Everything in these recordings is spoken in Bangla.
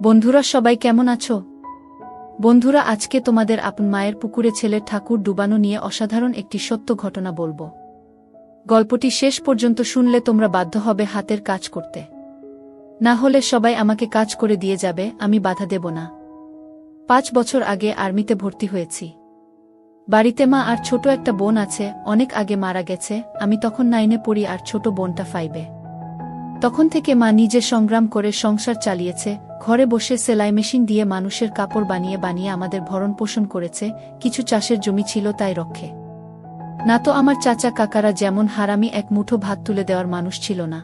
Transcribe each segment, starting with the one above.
বন্ধুরা সবাই কেমন আছো? বন্ধুরা, আজকে তোমাদের আপন মায়ের পুকুরে ছেলের ঠাকুর ডুবানো নিয়ে অসাধারণ একটি সত্য ঘটনা বলব। গল্পটি শেষ পর্যন্ত শুনলে তোমরা বাধ্য হবে হাতের কাজ করতে। না হলে সবাই আমাকে কাজ করে দিয়ে যাবে, আমি বাধা দেব না। পাঁচ বছর আগে আর্মিতে ভর্তি হয়েছি। বাড়িতে মা আর ছোট একটা বোন আছে, অনেক আগে মারা গেছে, আমি তখন নাইনে পড়ি আর ছোট বোনটা ফাইবে তখন থেকে মা নিজে সংগ্রাম করে সংসার চালিয়েছে ঘরে বসে সেলাই মেশিন দিয়ে মানুষের কাপড় বানিয়ে বানিয়ে আমাদের ভরণ পোষণ করেছে, কিছু চাষের জমি ছিল তাই রক্ষে। না তো আমার চাচা কাকারা যেমন হারামি এক মুঠো ভাত তুলে দেওয়ার মানুষ ছিল না।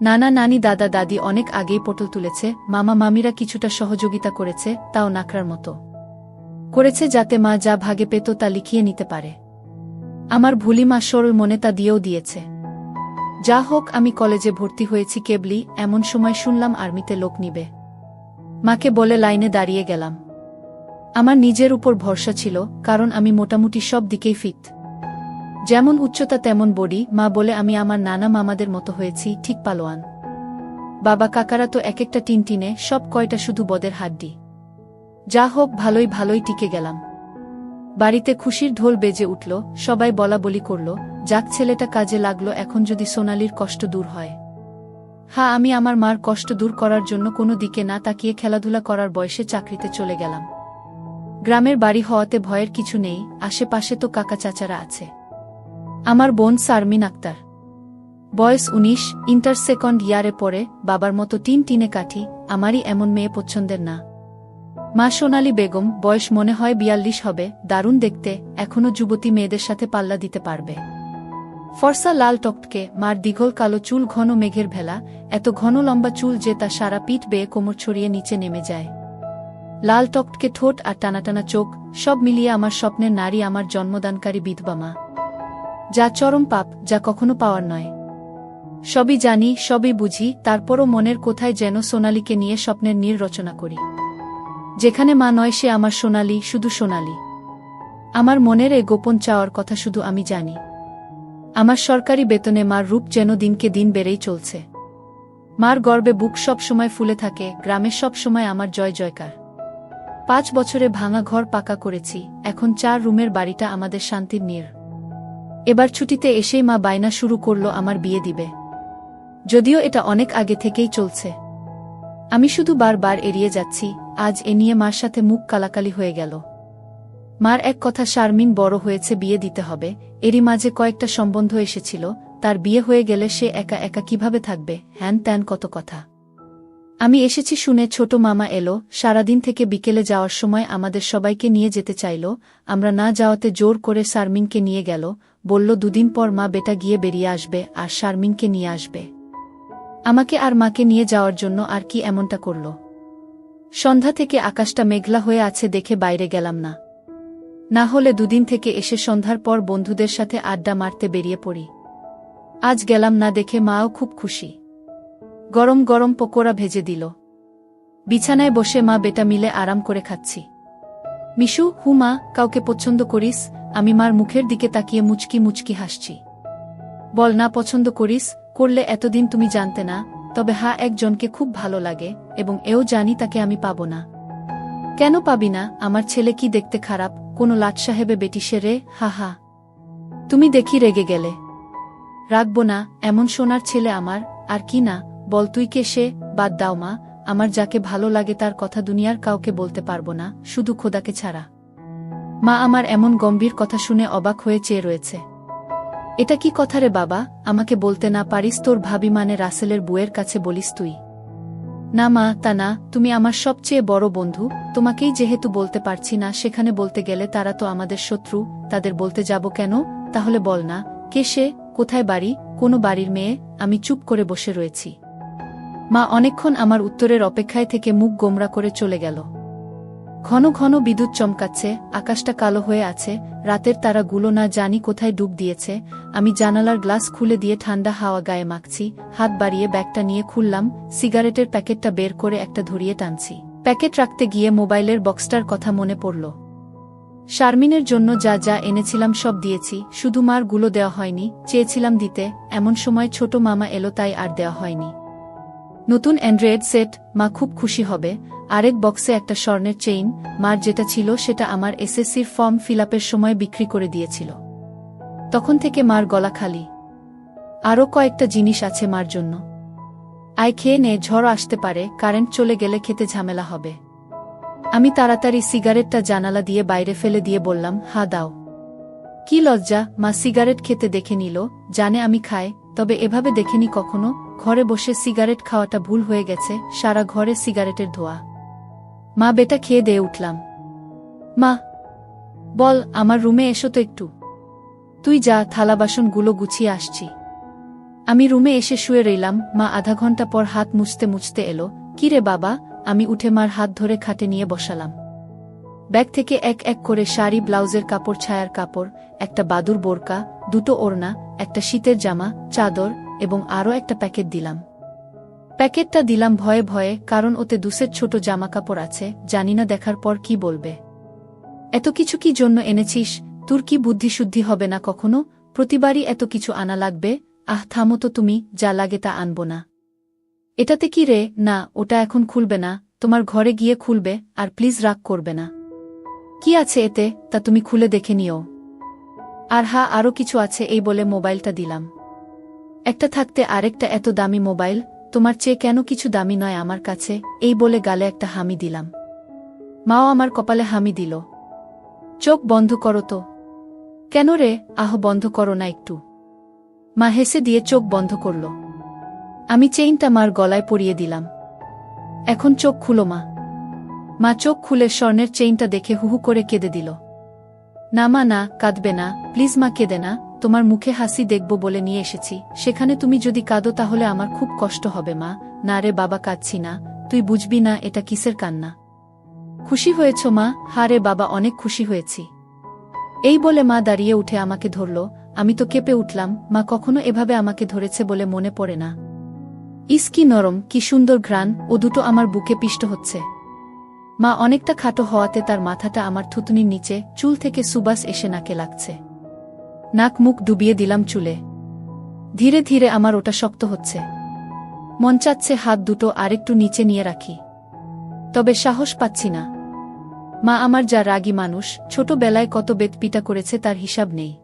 নানা নানি দাদা দাদি অনেক আগেই পটল তুলেছে, মামা মামিরা কিছুটা সহযোগিতা করেছে, তাও নাকড়ার মতো। করেছে যাতে মা যা ভাগে পেত তা লিখিয়ে নিতে পারে। আমার ভুলি মা সরল মনে তা দিয়েও দিয়েছে। যা হোক, আমি কলেজে ভর্তি হয়েছি কেবলি, এমন সময় শুনলাম আর্মিতে লোক নিবে। মাকে বলে লাইনে দাঁড়িয়ে গেলাম। আমার নিজের উপর ভরসা ছিল, কারণ আমি মোটামুটি সব দিকেই ফিট। যেমন উচ্চতা তেমন বডি, মা বলে আমি আমার নানা মামাদের মতো হয়েছি, ঠিক পালোয়ান। বাবা কাকারা তো এক একটা টিনটিনে, সব কয়টা শুধু বদের হাড্ডি। যা হোক, ভালোই ভালোই টিকে গেলাম। বাড়িতে খুশির ঢোল বেজে উঠল, সবাই বলা বলি করল, যাক ছেলেটা কাজে লাগল, এখন যদি সোনালির কষ্ট দূর হয়। হ্যাঁ আমি আমার মার কষ্ট দূর করার জন্য কোনো দিকে না তাকিয়ে খেলাধুলা করার বয়সে চাকরিতে চলে গেলাম। গ্রামের বাড়ি হওয়াতে ভয়ের কিছু নেই, আশেপাশে তো কাকা চাচারা আছে। আমার বোন সারমিন আক্তার। বয়স উনিশ, ইন্টার সেকন্ড ইয়ারে পড়ে, বাবার মতো টিন টিনে কাঠি, আমারই এমন মেয়ে পছন্দের না। মা সোনালী বেগম, বয়স মনে হয় বিয়াল্লিশ হবে, দারুণ দেখতে এখনও যুবতী মেয়েদের সাথে পাল্লা দিতে পারবে। ফর্সা লাল টকটকে মার দীঘল কালো চুল, ঘন মেঘের ভেলা, এত ঘন লম্বা চুল যে তা সারা পিঠ বেয়ে কোমর ছড়িয়ে নিচে নেমে যায়। লাল টকটকে ঠোঁট আর টানাটানা চোখ, সব মিলিয়ে আমার স্বপ্নের নারী, আমার জন্মদানকারী বিধবা মা। যা চরম পাপ, যা কখনো পাওয়ার নয়। সবই জানি, সবই বুঝি, তারপরও মনের কোথায় যেন সোনালীকে নিয়ে স্বপ্নের নীর রচনা করি। যেখানে মা নয় সে আমার সোনালি, শুধু সোনালি। আমার মনের এই গোপন চাওয়ার কথা শুধু আমি জানি। আমার সরকারি বেতনে মার রূপ যেন দিনকে দিন বেড়েই চলছে। মার গর্বে বুক সব সময় ফুলে থাকে, গ্রামে সব সময় আমার জয় জয়কার। পাঁচ বছরে ভাঙা ঘর পাকা করেছি, এখন চার রুমের বাড়িটা আমাদের শান্তির নীর। এবার ছুটিতে এসেই মা বায়না শুরু করল আমার বিয়ে দিবে। যদিও এটা অনেক আগে থেকেই চলছে। আমি শুধু বারবার এড়িয়ে যাচ্ছি, আজ এ নিয়ে মার সাথে মুখ কালাকালি হয়ে গেল। মার এক কথা শারমিন বড় হয়েছে বিয়ে দিতে হবে, এরই মাঝে কয়েকটা সম্বন্ধ এসেছিল, তার বিয়ে হয়ে গেলে সে একা একা কীভাবে থাকবে, হ্যান ত্যান কত কথা। আমি এসেছি শুনে ছোট মামা এলো, সারাদিন থেকে বিকেলে যাওয়ার সময় আমাদের সবাইকে নিয়ে যেতে চাইল, আমরা না যাওয়াতে জোর করে শারমিনকে নিয়ে গেল, বলল দুদিন পর মা বেটা গিয়ে বেরিয়ে আসবে, আর শারমিনকে নিয়ে আসবে। আমাকে আর মাকে নিয়ে যাওয়ার জন্য আর কি এমনটা করল? সন্ধ্যা থেকে আকাশটা মেঘলা হয়ে আছে দেখে বাইরে গেলাম না। না হলে দুদিন থেকে এসে সন্ধ্যার পর বন্ধুদের সাথে আড্ডা মারতে বেরিয়ে পড়ি। আজ গেলাম না দেখে মাও খুব খুশি। গরম গরম পকোড়া ভেজে দিল। বিছানায় বসে মা বেটা মিলে আরাম করে খাচ্ছি। মিশু, হু মা, কাউকে পছন্দ করিস? আমি মার মুখের দিকে তাকিয়ে মুচকি মুচকি হাসছি। বল না পছন্দ করিস? করলে এতদিন তুমি জানতে না, তবে হা একজনকে খুব ভালো লাগে, এবং এও জানি তাকে আমি পাব না। কেন পাবি না? আমার ছেলে কি দেখতে খারাপ? কোনো লাট সাহেবে বেটি সেরে হা হা। তুমি দেখি রেগে গেলে। রাখব না, এমন সোনার ছেলে আমার, আর কি না? বল তুই কে সে? বাদ দাও মা, আমার যাকে ভালো লাগে তার কথা দুনিয়ার কাউকে বলতে পারব না, শুধু খোদাকে ছাড়া। মা আমার এমন গম্ভীর কথা শুনে অবাক হয়ে চেয়ে রয়েছে। এটা কি কথা রে বাবা? আমাকে বলতে না পারিস তোর ভাবি মানে রাসেলের বুয়ের কাছে বলিস তুই। না মা, তা না, তুমি আমার সবচেয়ে বড় বন্ধু, তোমাকেই যেহেতু বলতে পারছি না, সেখানে বলতে গেলে তারা তো আমাদের শত্রু, তাদের বলতে যাব কেন? তাহলে বল না, কে সে, কোথায় বাড়ি, কোনো বাড়ির মেয়ে, আমি চুপ করে বসে রয়েছি। মা, অনেকক্ষণ আমার উত্তরের অপেক্ষায় থেকে মুখ গোমরা করে চলে গেল। ঘন ঘন বিদ্যুৎ চমকাচ্ছে, আকাশটা কালো হয়ে আছে, রাতের তারাগুলো না জানি কোথায় ডুব দিয়েছে, আমি জানালার গ্লাস খুলে দিয়ে ঠান্ডা হাওয়া গায়ে মাখছি, হাত বাড়িয়ে ব্যাগটা নিয়ে খুললাম, সিগারেটের প্যাকেটটা বের করে একটা ধরিয়ে টানছি। প্যাকেট রাখতে গিয়ে মোবাইলের বক্সটার কথা মনে পড়ল। শারমিনের জন্য যা যা এনেছিলাম সব দিয়েছি, শুধু মারগুলো দেওয়া হয়নি, চেয়েছিলাম দিতে, এমন সময় ছোট মামা এলো তাই আর দেওয়া হয়নি। নতুন অ্যান্ড্রয়েড সেট, মা খুব খুশি হবে আরেক বক্সে একটা স্বর্ণের চেইন, মার যেটা ছিল সেটা আমার এসএসসির ফর্ম ফিল সময় বিক্রি করে দিয়েছিল। তখন থেকে মার গলা খালি। আরও কয়েকটা জিনিস আছে মার জন্য। আয় খেয়ে নে, ঝড় আসতে পারে, কারেন্ট চলে গেলে খেতে ঝামেলা হবে। আমি তাড়াতাড়ি সিগারেটটা জানালা দিয়ে বাইরে ফেলে দিয়ে বললাম, হা, দাও। কি লজ্জা, মা সিগারেট খেতে দেখে নিল, জানে আমি খাই, তবে এভাবে দেখেনি কখনো, ঘরে বসে সিগারেট খাওয়াটা ভুল হয়ে গেছে, সারা ঘরে সিগারেটের ধোয়া। মা বেটা খেয়ে দিয়ে উঠলাম। মা, বল, আমার রুমে এসো তো একটু। তুই যা, থালা বাসনগুলো গুছিয়ে আসছি। আমি রুমে এসে শুয়ে রইলাম। মা আধা ঘণ্টা পর হাত মুছতে মুছতে এলো। কিরে বাবা? আমি উঠে মার হাত ধরে খাটে নিয়ে বসালাম। ব্যাগ থেকে এক এক করে শাড়ি, ব্লাউজের কাপড়, ছায়ার কাপড়, একটা বাদুর বোরকা, দুটো ওড়না, একটা শীতের জামা, চাদর এবং আরও একটা প্যাকেট দিলাম। প্যাকেটটা দিলাম ভয়ে ভয়ে, কারণ ওতে দুসের ছোট জামা কাপড় আছে, জানি না দেখার পর কি বলবে। এত কিছু কি জন্য এনেছিস? তোর কি বুদ্ধিশুদ্ধি হবে না কখনো? প্রতিবারই এত কিছু আনা লাগবে? আহ, থামো তো তুমি, যা লাগে তা আনব না। এটাতে কি রে? না, ওটা এখন খুলবে না, তোমার ঘরে গিয়ে খুলবে, আর প্লিজ রাগ করবে না। কি আছে এতে? তা তুমি খুলে দেখে নিও। আর হা আরও কিছু আছে, এই বলে মোবাইলটা দিলাম। একটা থাকতে আরেকটা এত দামি মোবাইল তোমার চেয়ে কেন কিছু দামি নয় আমার কাছে? এই বলে গালে একটা হামি দিলাম। মাও আমার কপালে হামি দিল। চোখ বন্ধ করো তো। কেন রে? আহ, বন্ধ করো না একটু। মা হেসে দিয়ে চোখ বন্ধ করল। আমি চেইনটা মার গলায় পরিয়ে দিলাম। এখন চোখ খুলো মা। মা চোখ খুলে স্বর্ণের চেইনটা দেখে হুহু করে কেঁদে দিল। না মা, না, কাঁদবে না। প্লিজ মা, কেঁদে না। তোমার মুখে হাসি দেখব বলে নিয়ে এসেছি। সেখানে তুমি যদি কাঁদো তাহলে আমার খুব কষ্ট হবে, মা। না রে বাবা, কাঁদছি না। তুই বুঝবি না, এটা কিসের কান্না? খুশি হয়েছ, মা? হারে বাবা, অনেক খুশি হয়েছি। এই বলে মা দাঁড়িয়ে উঠে আমাকে ধরল। আমি তো কেঁপে উঠলাম। মা কখনো এভাবে আমাকে ধরেছে বলে মনে পড়ে না। ইস, কি নরম, কি সুন্দর ঘ্রাণ। ও দুটো আমার বুকে পিষ্ট হচ্ছে। মা অনেকটা খাটো হওয়াতে তার মাথাটা আমার থুতনির নিচে, চুল থেকে সুবাস এসে নাকে লাগছে। নাক মুখ ডুবিয়ে দিলাম চুলে। ধীরে ধীরে আমার ওটা শক্ত হচ্ছে। মন চাচ্ছে হাত দুটো আরেকটু নিচে নিয়ে রাখি। তবে সাহস পাচ্ছি না। মা আমার যা রাগী মানুষ, ছোটবেলায় কত বেদ পিটা করেছে তার হিসাব নেই।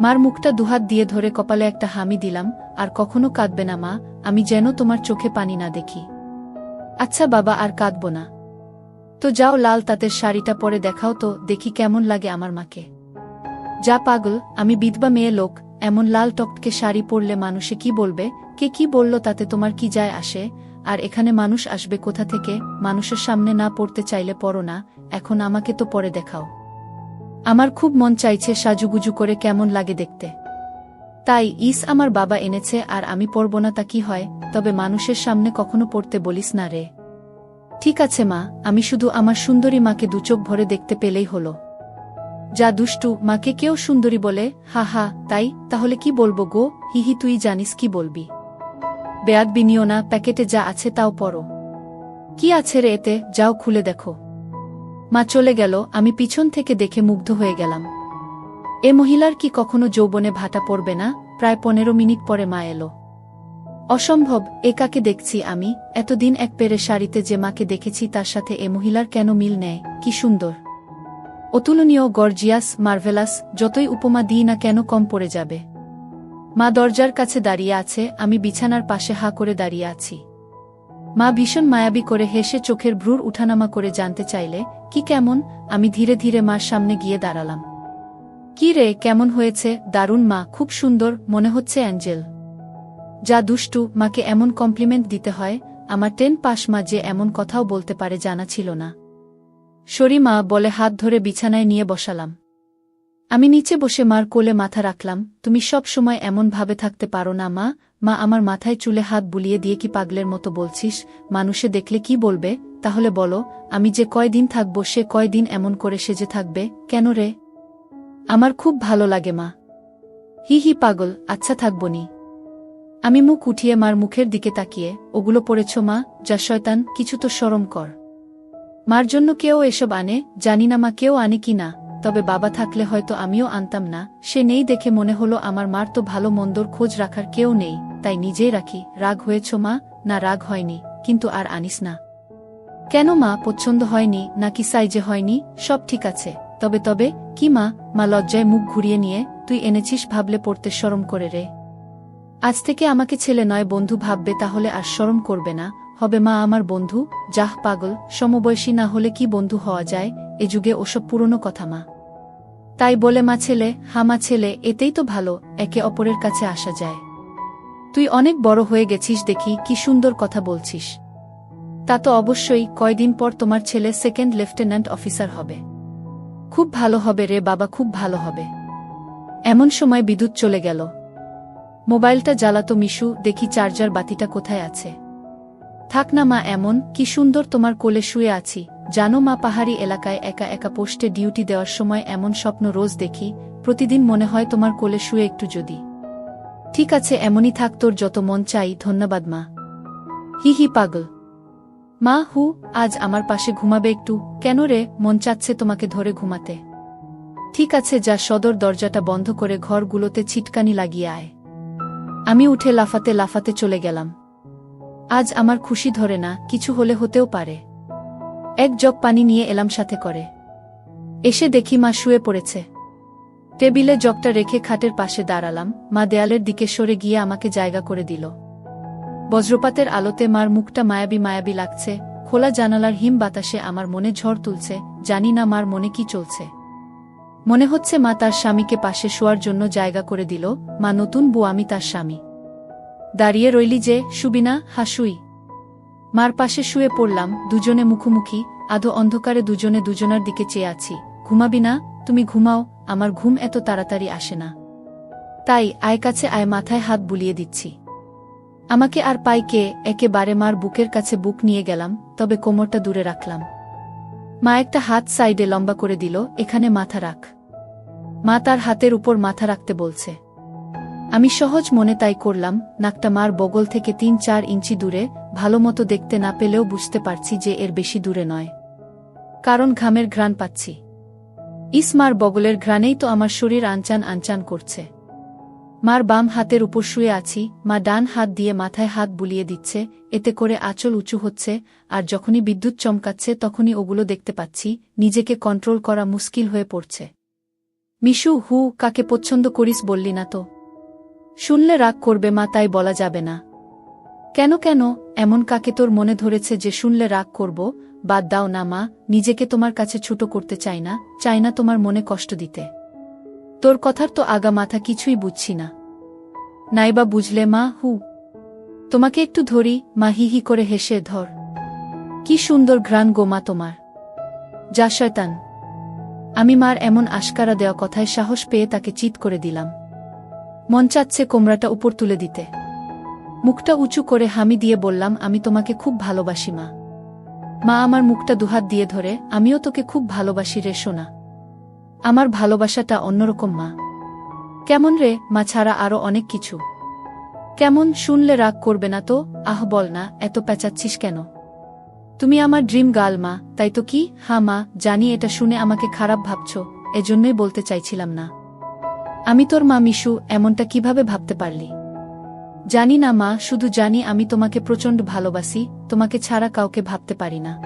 মার মুখটা দুহাত দিয়ে ধরে কপালে একটা হামি দিলাম, আর কখনো কাঁদবে না মা, আমি যেন তোমার চোখে পানি না দেখি। আচ্ছা বাবা, আর কাঁদব না। তো যাও লাল তাঁতের শাড়িটা পরে দেখাও তো, দেখি কেমন লাগে আমার মাকে। যা পাগল, আমি বিধবা মেয়ে লোক, এমন লাল টকটকে শাড়ি পরলে মানুষে কি বলবে? কে কি বলল তাতে তোমার কি যায় আসে? আর এখানে মানুষ আসবে কোথা থেকে? মানুষের সামনে না পড়তে চাইলে পড়ো না, এখন আমাকে তো পরে দেখাও। আমার খুব মন চাইছে সাজুগুজু করে কেমন লাগে দেখতে। তাই ইস আমার বাবা এনেছে, আর আমি পড়ব না তা কি হয়? তবে মানুষের সামনে কখনো পড়তে বলিস না রে। ঠিক আছে মা, আমি শুধু আমার সুন্দরী মাকে দুচোখ ভরে দেখতে পেলেই হলো। যা দুষ্টু মাকে কেউ সুন্দরী বলে, হা হা, তাই, তাহলে কি বলব গো? হিহি তুই জানিস কি বলবি। বেয়াদ বিনিও না, প্যাকেটে যা আছে তাও পড়ো। কি আছে রে এতে? যাও খুলে দেখো। মা চলে গেল, আমি পিছন থেকে দেখে মুগ্ধ হয়ে গেলাম। এ মহিলার কি কখনো যৌবনে ভাটা পড়বে না? প্রায় পনেরো মিনিট পরে মা এলো। অসম্ভব, এ কাকে দেখছি আমি? এতদিন এক পেরে শাড়িতে যে মাকে দেখেছি তার সাথে এ মহিলার কেন মিল নেয়? কি সুন্দর। অতুলনীয় গর্জিয়াস, মার্ভেলাস, যতই উপমা দিই না কেন কম পড়ে যাবে। মা দরজার কাছে দাঁড়িয়ে আছে, আমি বিছানার পাশে হা করে দাঁড়িয়ে আছি। মা ভীষণ মায়াবী করে হেসে চোখের ভ্রুর উঠানামা করে জানতে চাইলে, কি কেমন? আমি ধীরে ধীরে মার সামনে গিয়ে দাঁড়ালাম। কি রে, কেমন হয়েছে? দারুণ মা, খুব সুন্দর, মনে হচ্ছে অ্যাঞ্জেল। যা দুষ্টু, মাকে এমন কমপ্লিমেন্ট দিতে হয়, আমার টেন পাশ মা যে এমন কথাও বলতে পারে জানা ছিল না। সরি মা বলে হাত ধরে বিছানায় নিয়ে বসালাম। আমি নিচে বসে মার কোলে মাথা রাখলাম, তুমি সব সময় এমন ভাবে থাকতে পারো না, মা। মা আমার মাথায় চুলে হাত বুলিয়ে দিয়ে কি পাগলের মতো বলছিস? মানুষে দেখলে কি বলবে? তাহলে বলো, আমি যে কয়দিন থাকব, সে কয়দিন এমন করে সেজে থাকবে? কেন রে? আমার খুব ভালো লাগে, মা। হি হি, পাগল আচ্ছা থাকবনি আমি মুখ উঠিয়ে মার মুখের দিকে তাকিয়ে, ওগুলো পড়েছ, মা? যা শয়তান, কিছু তো সরম কর। মার জন্য কেউ এসব আনে, জানি না মা কেউ আনে কি না, তবে বাবা থাকলে হয়তো আমিও আনতাম না, সে নেই দেখে মনে হলো আমার মার তো ভালো মন্দর খোঁজ রাখার কেউ নেই, তাই নিজেই রাখি, রাগ হয়েছ মা? না, রাগ হয়নি, কিন্তু আর আনিস না। কেন মা, পছন্দ হয়নি, নাকি সাইজে হয়নি? সব ঠিক আছে, তবে তবে, কি মা? মা লজ্জায় মুখ ঘুরিয়ে নিয়ে, তুই এনেছিস ভাবলে পড়তে শরম করে রে। আজ থেকে আমাকে ছেলে নয়, বন্ধু ভাববে তাহলে আর শরম করবে না হবে মা আমার বন্ধু, যাহ পাগল, সমবয়সী না হলে কি বন্ধু হওয়া যায়? এ যুগে ওসব পুরনো কথা মা। তাই বলে মা ছেলে হামা ছেলে, এতেই তো ভালো, একে অপরের কাছে আসা যায়। তুই অনেক বড় হয়ে গেছিস দেখি, কি সুন্দর কথা বলছিস। তা তো অবশ্যই, কয়দিন পর তোমার ছেলে সেকেন্ড লেফটেন্যান্ট অফিসার হবে। খুব ভালো হবে রে বাবা, খুব ভালো হবে। এমন সময় বিদ্যুৎ চলে গেল। মোবাইলটা জ্বালাতো মিশু, দেখি চার্জার বাতিটা কোথায় আছে। থাক না মা এমন, কি সুন্দর তোমার কোলে শুয়ে আছি। জানো মা পাহাড়ি এলাকায় একা একা পোস্টে ডিউটি দেওয়ার সময় এমন স্বপ্ন রোজ দেখি, প্রতিদিন মনে হয় তোমার কোলে শুয়ে একটু যদি। ঠিক আছে, এমনই থাক তোর যত মন চাই, ধন্যবাদ মা। হি হি পাগল। মা হু, আজ আমার পাশে ঘুমাবে একটু, কেন রে, মন চাচ্ছে তোমাকে ধরে ঘুমাতে। ঠিক আছে, যা সদর দরজাটা বন্ধ করে ঘরগুলোতে ছিটকানি লাগিয়ে আয়। আমি উঠে লাফাতে লাফাতে চলে গেলাম। আজ আমার খুশি ধরে না, কিছু হলে হতেও পারে। এক জগ পানি নিয়ে এলাম সাথে করে। এসে দেখি মা শুয়ে পড়েছে। টেবিলে জগটা রেখে খাটের পাশে দাঁড়ালাম, মা দেয়ালের দিকে সরে গিয়ে আমাকে জায়গা করে দিল। বজ্রপাতের আলোতে মার মুখটা মায়াবী মায়াবী লাগছে, খোলা জানালার হিম বাতাসে আমার মনে ঝড় তুলছে, জানি না মার মনে কি চলছে। মনে হচ্ছে মা তার স্বামীকে পাশে শোয়ার জন্য জায়গা করে দিল, মা নতুন বউ আমি তার স্বামী। দাঁড়িয়ে রইলি যে, সুবিনা, হাসুই। মার পাশে শুয়ে পড়লাম, দুজনে মুখোমুখি, আধো অন্ধকারে দুজনে দুজনার দিকে চেয়ে আছি। ঘুমাবি না, তুমি ঘুমাও, আমার ঘুম এত তাড়াতাড়ি আসে না। তাই আয় কাছে আয় মাথায় হাত বুলিয়ে দিচ্ছি। আমাকে আর পাই কে, একেবারে মার বুকের কাছে বুক নিয়ে গেলাম, তবে কোমরটা দূরে রাখলাম। মা একটা হাত সাইডে লম্বা করে দিল, এখানে মাথা রাখ। মা তার হাতের উপর মাথা রাখতে বলছে। আমি সহজ মনে তাই করলাম নাকটা মার বগল থেকে তিন চার ইঞ্চি দূরে, ভালো মতো দেখতে না পেলেও বুঝতে পারছি যে এর বেশি দূরে নয়। কারণ ঘামের ঘ্রাণ পাচ্ছি। ইস, মার বগলের ঘ্রাণেই তো আমার শরীর আনচান আনচান করছে। মার বাম হাতের উপর শুয়ে আছি, মা ডান হাত দিয়ে মাথায় হাত বুলিয়ে দিচ্ছে, এতে করে আঁচল উঁচু হচ্ছে, আর যখনই বিদ্যুৎ চমকাচ্ছে তখনই ওগুলো দেখতে পাচ্ছি, নিজেকে কন্ট্রোল করা মুশকিল হয়ে পড়ছে। মিশু, হু, কাকে পছন্দ করিস বললি না তো। শুনলে রাগ করবে মা, তাই বলা যাবে না। কেন কেন? এমন কাকে তোর মনে ধরেছে যে শুনলে রাগ করব? বাদ দাও না মা, নিজেকে তোমার কাছে ছোট করতে চাই না চাই না তোমার মনে কষ্ট দিতে। তোর কথার তো আগা মাথা কিছুই বুঝছি না। নাইবা বুঝলে মা, হু। তোমাকে একটু ধরি, মা হি হি করে হেসে, ধর। কি সুন্দর ঘ্রাণ গোমা তোমার। যা শয়তান। আমি মার এমন আশকারা দেওয়া কথায় সাহস পেয়ে তাকে চিৎ করে দিলাম। মন চাচ্ছে কোমরাটা উপর তুলে দিতে। মুখটা উঁচু করে হামি দিয়ে বললাম, আমি তোমাকে খুব ভালোবাসি, মা। মা আমার মুখটা দুহাত দিয়ে ধরে, আমিও তোকে খুব ভালোবাসি রে, সোনা। আমার ভালোবাসাটা অন্যরকম, মা। কেমন রে, মা ছাড়া আরও অনেক কিছু। কেমন শুনলে রাগ করবে না তো, আহ বল না, এত পেঁচাচ্ছিস কেন? তুমি আমার ড্রিম গার্ল, মা, তাই তো কি? হা মা, জানি এটা শুনে আমাকে খারাপ ভাবছ, এজন্যই বলতে চাইছিলাম না। আমি তোর মা মিশু, এমনটা কীভাবে ভাবতে পারলি? জানি না মা, শুধু জানি আমি তোমাকে প্রচণ্ড ভালোবাসি, তোমাকে ছাড়া কাউকে ভাবতে পারি না।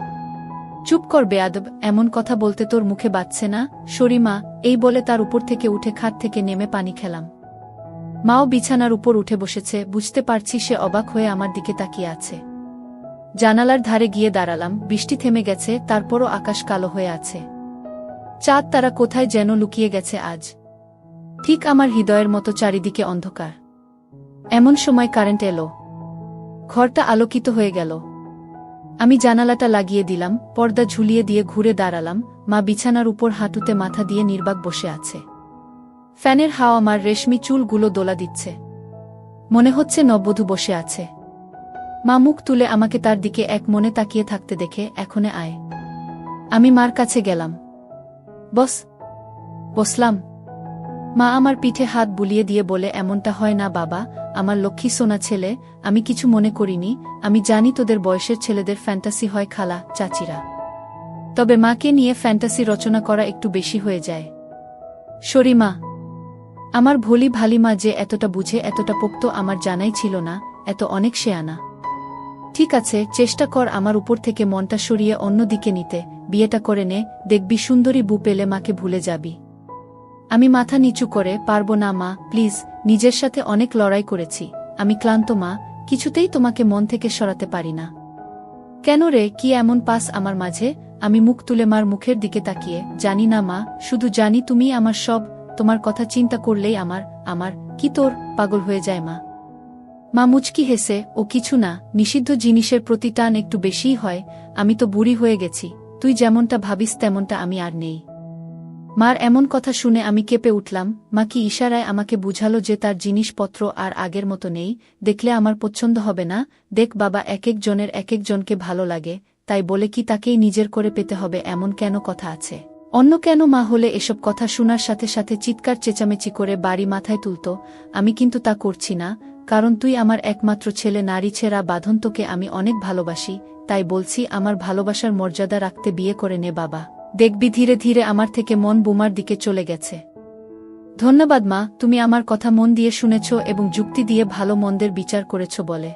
চুপ কর বেয়াদব, এমন কথা বলতে তোর মুখে বাচ্ছে না। শরীমা এই বলে তার উপর থেকে উঠে খাট থেকে নেমে পানি খেলাম। মাও বিছানার উপর উঠে বসেছে, বুঝতে পারছি সে অবাক হয়ে আমার দিকে তাকিয়ে আছে। জানালার ধারে গিয়ে দাঁড়ালাম, বৃষ্টি থেমে গেছে, তারপরও আকাশ কালো হয়ে আছে। চাঁদ তারা কোথায় যেন লুকিয়ে গেছে আজ। ঠিক আমার হৃদয়ের মতো চারিদিকে অন্ধকার। এমন সময় কারেন্ট এলো। ঘরটা আলোকিত হয়ে গেল। আমি জানালাটা লাগিয়ে দিলাম, পর্দা ঝুলিয়ে দিয়ে ঘুরে দাঁড়ালাম, মা বিছানার উপর হাঁটুতে মাথা দিয়ে নির্বাক বসে আছে। ফ্যানের হাওয়া আমার রেশমি চুলগুলো দোলা দিচ্ছে। মনে হচ্ছে নববধূ বসে আছে। মা মুখ তুলে আমাকে তার দিকে এক মনে তাকিয়ে থাকতে দেখে, এখনে আয়। আমি মার কাছে গেলাম। বস। বসলাম। মা আমার পিঠে হাত বুলিয়ে দিয়ে বলে, এমনটা হয় না বাবা, আমার লক্ষ্মী সোনা ছেলে, আমি কিছু মনে করিনি, আমি জানি তোদের বয়সের ছেলেদের ফ্যান্টাসি হয় খালা, চাচিরা। তবে মাকে নিয়ে ফ্যান্টাসি রচনা করা একটু বেশি হয়ে যায়। শরীমা আমার ভলি ভালিমা যে এতটা বুঝে, এতটা পোক্ত আমার জানাই ছিল না, এত অনেক সে আনা। ঠিক আছে, চেষ্টা কর আমার উপর থেকে মনটা সরিয়ে অন্য দিকে নিতে, বিয়েটা করে নে, দেখবি সুন্দরী বু পেলে মাকে ভুলে যাবি। আমি মাথা নিচু করে, পারব না মা, প্লিজ, নিজের সাথে অনেক লড়াই করেছি। আমি ক্লান্ত মা, কিছুতেই তোমাকে মন থেকে সরাতে পারি না। কেন রে, কি এমন পাস আমার মাঝে? আমি মুখ তুলে মার মুখের দিকে তাকিয়ে, জানি না মা, শুধু জানি তুমি আমার সব, তোমার কথা চিন্তা করলেই আমার আমার, কি তোর, পাগল হয়ে যায় মা। মা মুচকি হেসে, ও কিছু না, নিষিদ্ধ জিনিসের প্রতি টান একটু বেশিই হয়, আমি তো বুড়ি হয়ে গেছি, তুই যেমনটা ভাবিস তেমনটা আমি আর নেই। মার এমন কথা শুনে আমি কেঁপে উঠলাম, মা কি ইশারায় আমাকে বুঝালো যে তার জিনিসপত্র আর আগের মতো নেই, দেখলে আমার পছন্দ হবে না, দেখ বাবা এক এক জনের এক এক জনকে ভালো লাগে, তাই বলে কি তাকেই নিজের করে পেতে হবে এমন কেন কথা আছে? অন্য কেন মা হলে এসব কথা শোনার সাথে সাথে চিৎকার চেঁচামেচি করে বাড়ি মাথায় তুলত, আমি কিন্তু তা করছি না, কারণ তুই আমার একমাত্র ছেলে, নারী ছেঁড়া বাঁধন আমি অনেক ভালোবাসি, তাই বলছি আমার ভালোবাসার মর্যাদা রাখতে বিয়ে করে নে বাবা। দেখবি ধীরে ধীরে আমার থেকে মন বোমার দিকে চলে গেছে। ধন্যবাদ মা, তুমি আমার কথা মন দিয়ে শুনেছ এবং যুক্তি দিয়ে ভালো মন্দের বিচার করেছ বলে।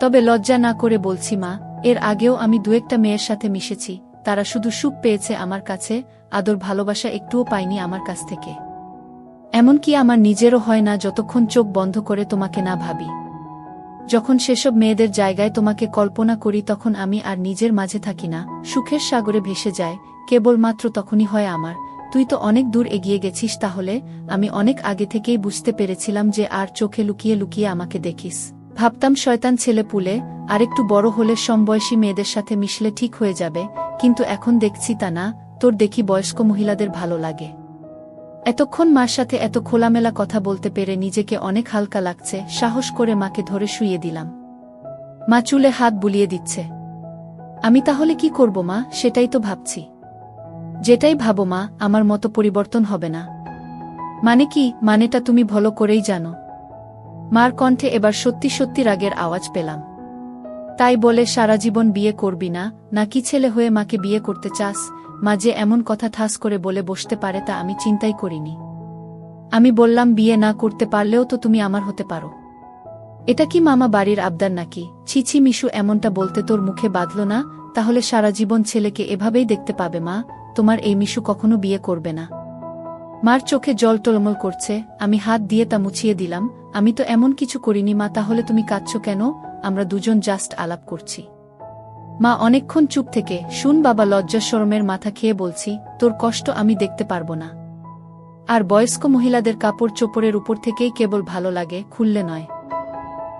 তবে লজ্জা না করে বলছি মা, এর আগেও আমি দু একটা মেয়ের সাথে মিশেছি, তারা শুধু সুখ পেয়েছে আমার কাছে, আদর ভালোবাসা একটুও পাইনি আমার কাছ থেকে। এমনকি আমার নিজেরও হয় না যতক্ষণ চোখ বন্ধ করে তোমাকে না ভাবি। যখন সেসব মেয়েদের জায়গায় তোমাকে কল্পনা করি তখন আমি আর নিজের মাঝে থাকি না, সুখের সাগরে ভেসে যায় কেবলমাত্র তখনই হয় আমার। তুই তো অনেক দূর এগিয়ে গেছিস তাহলে, আমি অনেক আগে থেকেই বুঝতে পেরেছিলাম যে আর চোখে লুকিয়ে লুকিয়ে আমাকে দেখিস। ভাবতাম শয়তান ছেলে পুলে, আরেকটু বড় হলে সমবয়সী মেয়েদের সাথে মিশলে ঠিক হয়ে যাবে, কিন্তু এখন দেখছি তা না, তোর দেখি বয়স্ক মহিলাদের ভালো লাগে। এতক্ষণ মার সাথে এত খোলামেলা কথা বলতে পেরে নিজেকে অনেক হালকা লাগছে, সাহস করে মাকে ধরে শুইয়ে দিলাম। মা চুলে হাত বুলিয়ে দিচ্ছে। আমি তাহলে কি করব মা, সেটাই তো ভাবছি। যেটাই ভাবো মা, আমার মতো পরিবর্তন হবে না। মানে কি? মানেটা তুমি ভালো করেই জানো। মার কণ্ঠে এবার সত্যি সত্যি রাগের আওয়াজ পেলাম। তাই বলে, সারা জীবন বিয়ে করবি না নাকি ছেলে হয়ে মাকে বিয়ে করতে চাস? মা যে এমন কথা ঠাস করে বলে বসতে পারে তা আমি চিন্তাই করিনি। আমি বললাম, বিয়ে না করতে পারলেও তো তুমি আমার হতে পারো। এটা কি মামা বাড়ির আবদার নাকি? ছিছি মিশু, এমনটা বলতে তোর মুখে বাঁধল না? তাহলে সারা জীবন ছেলেকে এভাবেই দেখতে পাবে মা তোমার এই মিশু কখনো বিয়ে করবে না। মার চোখে জল টলমল করছে, আমি হাত দিয়ে তা মুছিয়ে দিলাম, আমি তো এমন কিছু করিনি, মা, তাহলে তুমি কাঁদছ কেন? আমরা দুজন জাস্ট আলাপ করছি। মা অনেকক্ষণ চুপ থেকে, শুন বাবা, লজ্জা শরমের মাথা খেয়ে বলছি, তোর কষ্ট আমি দেখতে পারব না। আর বয়স্ক মহিলাদের কাপড় চোপড়ের উপর থেকেই কেবল ভালো লাগে, খুললে নয়।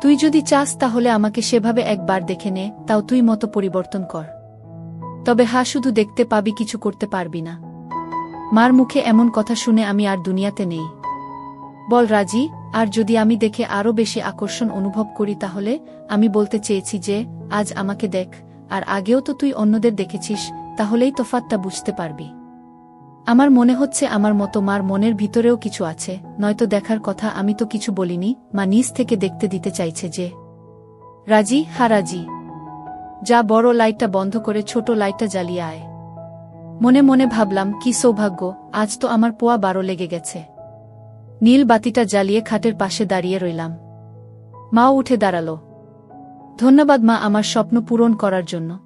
তুই যদি চাস তাহলে আমাকে সেভাবে একবার দেখে নে, তাও তুই মতো পরিবর্তন কর। তবে হা শুধু দেখতে পাবি, কিছু করতে পারবি না। মার মুখে এমন কথা শুনে আমি আর দুনিয়াতে নেই। বল রাজি, আর যদি আমি দেখে আরও বেশি আকর্ষণ অনুভব করি তাহলে, আমি বলতে চেয়েছি যে, আজ আমাকে দেখ, আর আগেও তো তুই অন্যদের দেখেছিস, তাহলেই তোফাতটা বুঝতে পারবি। আমার মনে হচ্ছে আমার মতো মার মনের ভিতরেও কিছু আছে, নয়তো দেখার কথা আমি তো কিছু বলিনি, মা নিজ থেকে দেখতে দিতে চাইছে যে। রাজি, হা রাজি। যা বড় লাইটটা বন্ধ করে ছোট লাইটটা জ্বালিয়ে আয়। মনে মনে ভাবলাম, কি সৌভাগ্য, আজ তো আমার পোয়া বারো লেগে গেছে। নীল বাতিটা জ্বালিয়ে খাটের পাশে দাঁড়িয়ে রইলাম। মাও উঠে দাঁড়াল। ধন্যবাদ মা আমার স্বপ্ন পূরণ করার জন্য।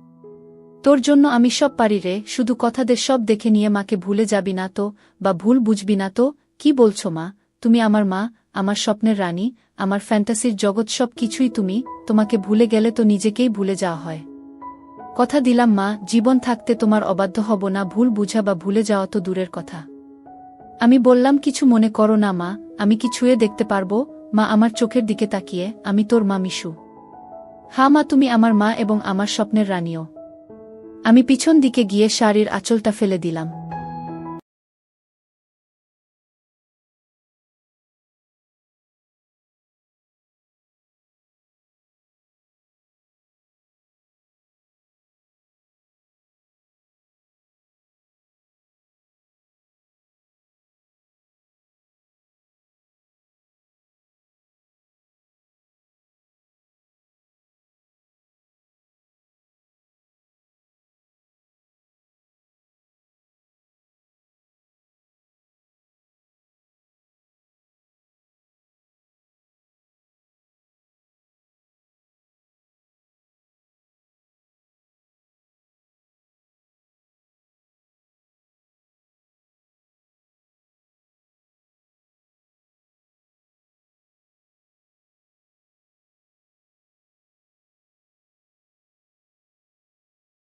তোর জন্য আমি সব পারি রে, শুধু কথাদের সব দেখে নিয়ে মাকে ভুলে যাবি না তো, বা ভুল বুঝবি না তো, কি বলছো মা? তুমি আমার মা আমার স্বপ্নের রানী, আমার ফ্যান্টাসির জগৎ সব কিছুই তুমি, তোমাকে ভুলে গেলে তো নিজেকেই ভুলে যাওয়া হয়। কথা দিলাম, মা, জীবন থাকতে তোমার অবাধ্য হব না, ভুল বুঝা বা ভুলে যাওয়া তো দূরের কথা। আমি বললাম, কিছু মনে করো না, মা, আমি কি ছুঁয়ে দেখতে পারব, মা আমার চোখের দিকে তাকিয়ে, আমি তোর মা মিশু। হা, মা, তুমি আমার মা এবং আমার স্বপ্নের রানীও। আমি পিছন দিকে গিয়ে শাড়ির আঁচলটা ফেলে দিলাম।